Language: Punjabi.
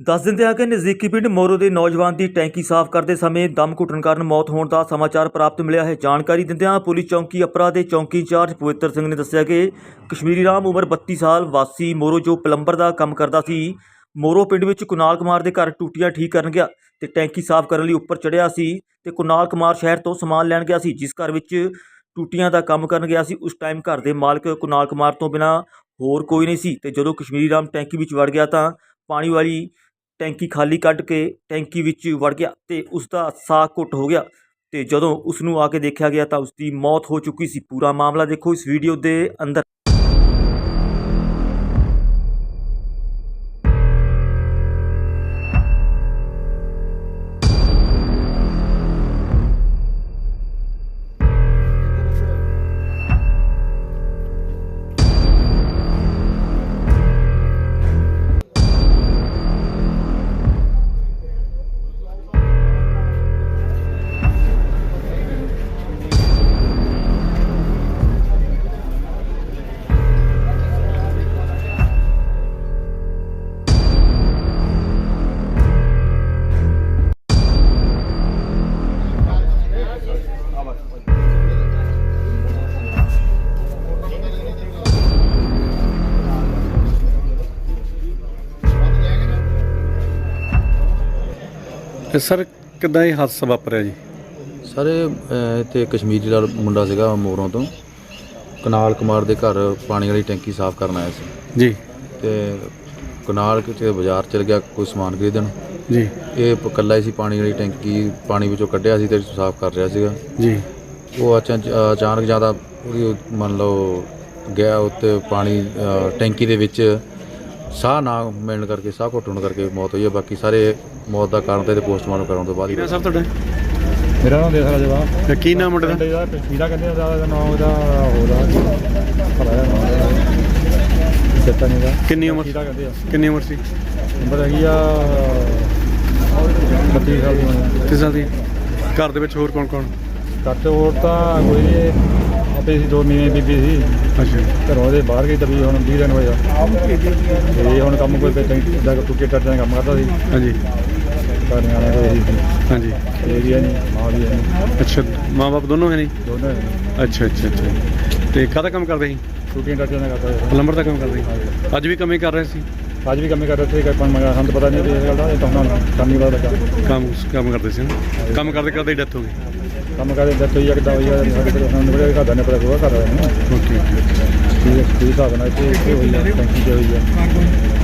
ਦੱਸ ਦਿੰਦੇ ਹਾਂ ਕਿ ਨਜ਼ਦੀਕੀ ਪਿੰਡ ਮੋਰੋ ਦੇ ਨੌਜਵਾਨ ਦੀ ਟੈਂਕੀ ਸਾਫ਼ ਕਰਦੇ ਸਮੇਂ ਦਮ ਘੁੱਟਣ ਕਾਰਨ ਮੌਤ ਹੋਣ ਦਾ ਸਮਾਚਾਰ ਪ੍ਰਾਪਤ ਮਿਲਿਆ ਹੈ। ਜਾਣਕਾਰੀ ਦਿੰਦਿਆਂ ਪੁਲਿਸ ਚੌਂਕੀ ਅਪਰਾ ਦੇ ਚੌਂਕੀ ਇੰਚਾਰਜ ਪਵਿੱਤਰ ਸਿੰਘ ਨੇ ਦੱਸਿਆ ਕਿ ਕਸ਼ਮੀਰੀ ਰਾਮ ਉਮਰ 32 ਸਾਲ ਵਾਸੀ ਮੋਰੋ ਜੋ ਪਲੰਬਰ ਦਾ ਕੰਮ ਕਰਦਾ ਸੀ, ਮੋਰੋ ਪਿੰਡ ਵਿੱਚ ਕੁਨਾਲ ਕੁਮਾਰ ਦੇ ਘਰ ਟੂਟੀਆਂ ਠੀਕ ਕਰਨ ਗਿਆ ਤੇ ਟੈਂਕੀ ਸਾਫ਼ ਕਰਨ ਲਈ ਉੱਪਰ ਚੜਿਆ ਸੀ ਤੇ ਕੁਨਾਲ ਕੁਮਾਰ ਸ਼ਹਿਰ ਤੋਂ ਸਮਾਨ ਲੈਣ ਗਿਆ ਸੀ, ਜਿਸ ਘਰ ਵਿੱਚ ਟੂਟੀਆਂ ਦਾ ਕੰਮ ਕਰਨ ਗਿਆ ਸੀ। ਉਸ ਟਾਈਮ ਘਰ ਦੇ ਮਾਲਕ ਕੁਨਾਲ ਕੁਮਾਰ ਤੋਂ ਬਿਨਾ ਹੋਰ ਕੋਈ ਨਹੀਂ ਸੀ ਤੇ ਜਦੋਂ ਕਸ਼ਮੀਰੀ ਰਾਮ ਟੈਂਕੀ ਵਿੱਚ ਵੜ ਗਿਆ ਤਾਂ ਪਾਣੀ ਵਾਲੀ ਟੈਂਕੀ ਖਾਲੀ ਕੱਢ ਕੇ ਟੈਂਕੀ ਵਿੱਚ ਵੜ ਗਿਆ ਤੇ ਉਸ ਦਾ ਸਾਹ ਘੁੱਟ ਹੋ ਗਿਆ ਤੇ ਜਦੋਂ ਉਸ ਨੂੰ ਆ ਕੇ ਦੇਖਿਆ ਗਿਆ ਤਾਂ ਉਸ ਦੀ ਮੌਤ ਹੋ ਚੁੱਕੀ ਸੀ। ਪੂਰਾ ਮਾਮਲਾ ਦੇਖੋ ਇਸ ਵੀਡੀਓ ਦੇ ਅੰਦਰ। ਤੇ ਸਰ ਕਿੱਦਾਂ ਇਹ ਹਾਦਸਾ ਵਾਪਰਿਆ ਜੀ? ਸਰ ਇਹ, ਅਹ, ਇੱਥੇ ਕਸ਼ਮੀਰੀ ਦਾ ਮੁੰਡਾ ਸੀਗਾ ਮੋਰੋਂ ਤੋਂ ਕਨਾਲ ਕੁਮਾਰ ਦੇ ਘਰ ਪਾਣੀ ਵਾਲੀ ਟੈਂਕੀ ਸਾਫ਼ ਕਰਨ ਆਇਆ ਸੀ। ਜੀ। ਤੇ ਕਨਾਲ ਕਿਤੇ ਬਾਜ਼ਾਰ ਚਲ ਗਿਆ ਕੋਈ ਸਮਾਨ ਖਰੀਦਣ। ਜੀ। ਇਹ ਪ- ਇਕੱਲਾ ਹੀ ਸੀ ਪਾਣੀ ਵਾਲੀ ਟੈਂਕੀ ਪਾਣੀ ਵਿੱਚੋਂ ਕੱਢਿਆ ਸੀ ਤੇ ਸਾਫ਼ ਕਰ ਰਿਹਾ ਸੀਗਾ। ਜੀ। ਉਹ ਅਚਾਨਕ ਅਚਾਨਕ ਜ਼ਿਆਦਾ ਉਹਦੀ ਮੰਨ ਲਓ ਗਿਆ ਉੱਤੇ ਪਾਣੀ ਅਹ, ਟੈਂਕੀ ਦੇ ਵਿੱਚ ਸਾਹ ਨਾ ਮਿਲਣ ਕਰਕੇ ਸਾਹ ਘੁੱਟਣ ਕਰਕੇ ਮੌਤ ਹੋਈ ਹੈ। ਬਾਕੀ ਸਾਰੇ ਮੌਤ ਦਾ ਕਾਰਨ ਤੇ ਪੋਸਟਮਾਰਟਮ ਕਰਾਉਣ ਤੋਂ ਬਾਅਦ ਹੀ ਸਰ ਤੁਹਾਡਾ? ਮੇਰਾ ਨਾਮ ਦੇਸਰਾ ਜਵਾ ਤੇ ਕੀ ਨਾਮ ਮੁੰਡੇ ਦਾ ਪੀੜਾ ਕਹਿੰਦੇ ਦਾ ਦਾ ਨਾਮ ਉਹਦਾ ਹੋਦਾ ਹੈ ਨਾਮ ਸੱਤਾ ਨਹੀਂ ਦਾ ਕਿੰਨੀ ਉਮਰ? ਪੀੜਾ ਕਹਿੰਦੇ ਆ। ਕਿੰਨੀ ਉਮਰ ਸੀ? ਨੰਬਰ ਹੈਗੀ ਆ 32 ਸਾਲ ਦੀ ਉਮਰ ਕਿਸ ਸਾਲ ਦੀ ਘਰ ਦੇ ਵਿੱਚ ਹੋਰ ਕੌਣ ਕੌਣ ਕੱਟ ਹੋਰ ਤਾਂ ਕੋਈ ਨਹੀਂ ਆਪੇ ਸੀ ਦੋ ਮਹੀਨੇ ਬੀਬੀ ਸੀ। ਅੱਛਾ। ਘਰੋਂ ਦੇ ਬਾਹਰ ਗਈ ਤभी ਹੁਣ 20 ਦਿਨ ਹੋਇਆ ਤੇ ਹੁਣ ਕੰਮ ਕੋਈ ਟੈਂਕੀ ਦਾ ਟੁੱਕੇ ਟੱਟ ਦਾ ਕੰਮ ਕਰਦਾ ਸੀ। ਹਾਂਜੀ। ਘਰ ਨਿਆਣੇ ਕੋਈ ਸੀ। ਹਾਂਜੀ। ਇਹ ਵੀ ਹੈ ਨਹੀਂ ਮਾਂ ਵੀ ਹੈ ਨਹੀਂ। ਅੱਛਾ ਮਾਂ-ਬਾਪ ਦੋਨੋਂ ਹੈ ਨਹੀਂ? ਦੋਨੇ ਅੱਛਾ ਅੱਛਾ ਅੱਛਾ। ਤੇ ਕਾਹਦਾ ਕੰਮ ਕਰਦੇ ਸੀ? ਟੁੱਕੇ ਟੱਟ ਦਾ ਕਰਦਾ ਸੀ। ਪਲੰਬਰ ਦਾ ਕੰਮ ਕਰਦੇ ਸੀ? ਅੱਜ ਵੀ ਕੰਮ ਹੀ ਕਰ ਰਹੇ ਸੀ? ਅੱਜ ਵੀ ਕੰਮ ਕਰ ਰਹੇ ਸੀ ਕੋਈ ਪੰਨ ਮੰਗਾ ਸਾਨੂੰ ਤਾਂ ਪਤਾ ਨਹੀਂ ਇਸ ਗੱਲ ਦਾ ਇਹ ਤਾਂ ਹੁਣ ਕੰਮ ਹੀ ਪਤਾ ਲੱਗਾ। ਕੰਮ ਕੰਮ ਕਰਦੇ ਸੀ ਨਾ। ਕੰਮ ਕਰਦੇ ਕਰਦੇ ਡੈਥ ਹੋ ਗਈ ਕੰਮ ਕਰਦੇ ਦੱਸੋ ਜੀ ਕਿਦਾਂ ਹੋਈ ਆ ਸਾਡੇ ਕੋਲ ਸਾਨੂੰ ਬੜੇ ਘਰ ਦਾ ਨੇ ਪਤਾ ਕੋਆ ਕਰ ਰਹੇ ਨੇ। ਓਕੇ ਓਕੇ ਕੀ ਕੀ ਹਿਸਾਬ ਨਾਲ ਇੱਥੇ ਹੋਈ ਆ ਟੈਂਕੀ ਤੇ ਹੋਈ ਆ।